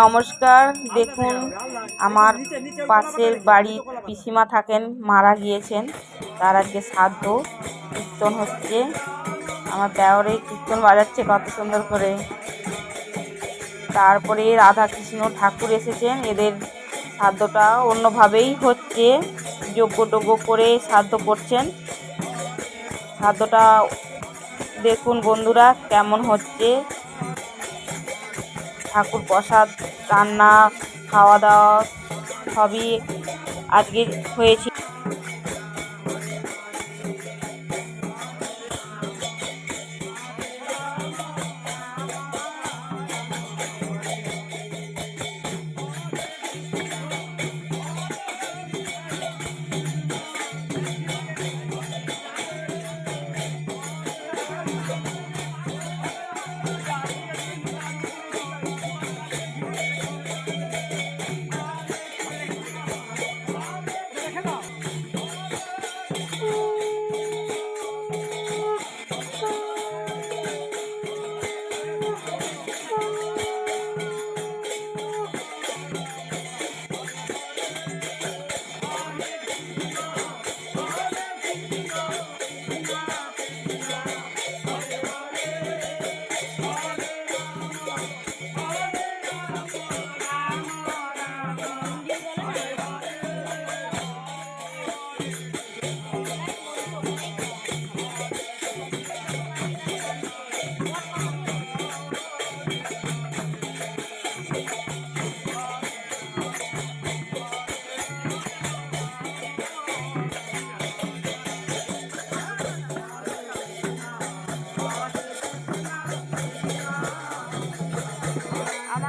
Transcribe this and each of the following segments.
নমস্কার, দেখুন, আমার পাশের বাড়ির পিসিমা থাকেন, মারা গিয়েছেন। তার আজকে শ্রাদ্ধ কীর্তন হচ্ছে। আমার দেওরে কীর্তন বাজাচ্ছে কত সুন্দর করে। তারপরে রাধা কৃষ্ণ ঠাকুর এসেছেন। এদের শ্রাদ্ধটা অন্যভাবেই হচ্ছে। যজ্ঞ টজ্ঞ করে শ্রাদ্ধ করছেন। শ্রাদ্ধটা দেখুন বন্ধুরা, কেমন হচ্ছে। ঠাকুর প্রসাদ রান্না খাওয়া দাওয়া সবই আজকে হয়েছে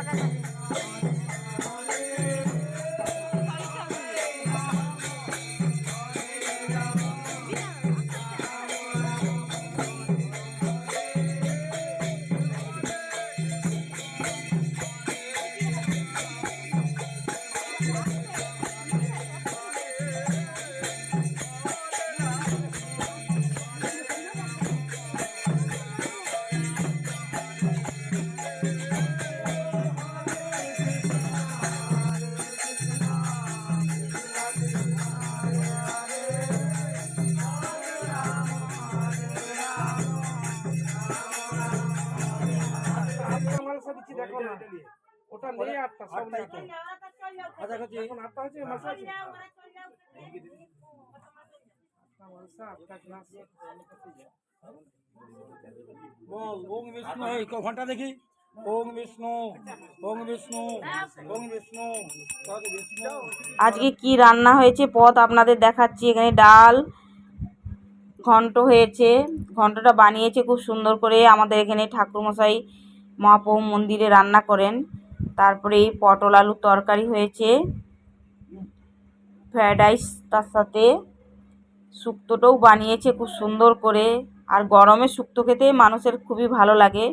なか。দেখো না ওটা আটটা সব নাই তো। আচ্ছা আচ্ছা এখন আটটা আছে? মালসা আটটা গ্লাস বল ওম বিষ্ণু এই ঘণ্টা দেখি। ওম বিষ্ণু ওম বিষ্ণু ওম বিষ্ণু। আজকে কি রান্না হয়েছে? পদ আপনাদের দেখাচ্ছি। এখানে ডাল ঘন্ট হয়েছে। ঘন্টটা বানিয়েছে খুব সুন্দর করে। আমাদের এখানে ঠাকুরমশাই মহাপ্রভু মন্দিরে রান্না করেন। তারপরে এই পটল আলুর তরকারি হয়েছে। ফ্রায়েড রাইস তার সাথে। শুক্তোটাও বানিয়েছে খুব সুন্দর করে। আর গরমে শুক্তো খেতে মানুষের খুবই ভালো লাগে।